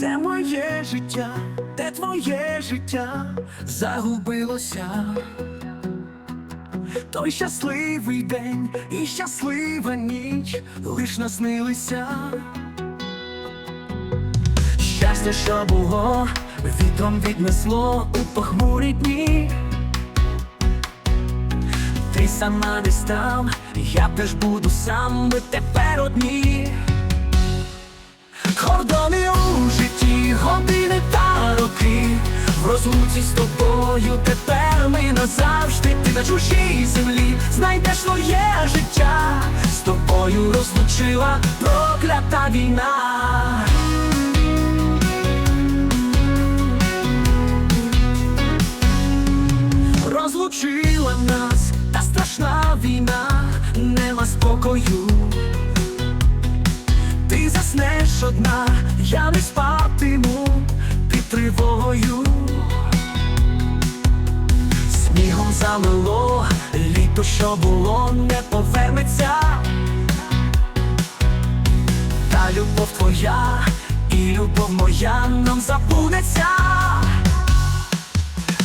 де моє життя, де твоє життя загубилося. Той щасливий день і щаслива ніч лиш наснилися. Щастя, що було, вітром віднесло у похмурі дні. Ти сама десь там, я теж буду сам, ми тепер одні. Розлуці з тобою тепер ми назавжди. Ти на чужій землі знайдеш своє життя. З тобою розлучила проклята війна. Розлучила нас та страшна війна, нема спокою. Ти заснеш одна, замело, літо, що було, не повернеться. Та любов твоя і любов моя нам забудеться.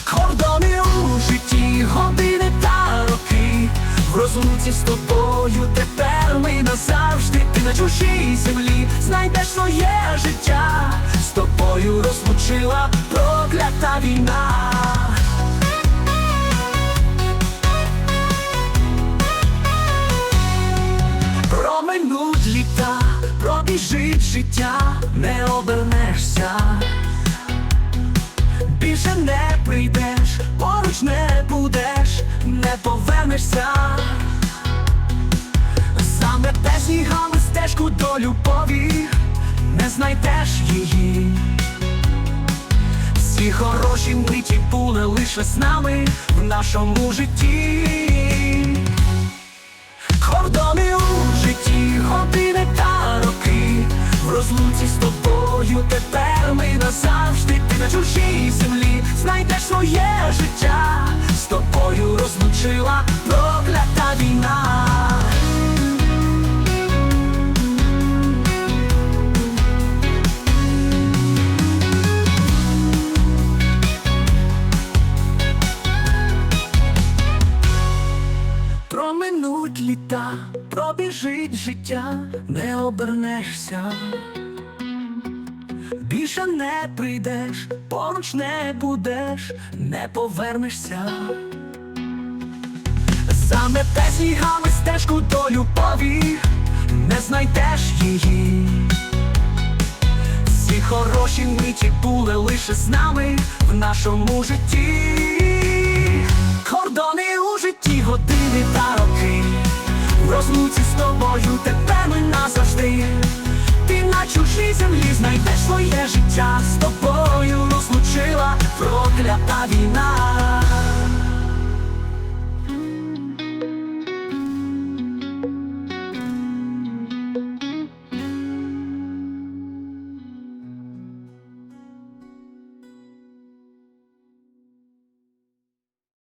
Кордони у житті, години та роки. В розлуці з тобою тепер ми назавжди. Ти на чужій землі знайдеш своє життя. З тобою розлучила проклята війна. Обернешся. Більше не прийдеш, поруч не будеш, не повернешся. Замете снігами стежку до любові, не знайдеш її. Всі хороші миті були лише з нами в нашому житті. Кордони у житті, години та на чужій землі знайдеш своє життя. З тобою розлучила проклята війна. Проминуть літа, пробіжить життя, не обернешся. Більше не прийдеш, поруч не будеш, не повернешся. Замете снігами стежку до любові, не знайдеш її. Всі хороші миті були лише з нами в нашому житті. Кордони у житті, години та роки. В розлуці з тобою тепер ми назавжди. Ти на чужій землі знайдеш своє життя. З тобою розлучила проклята війна.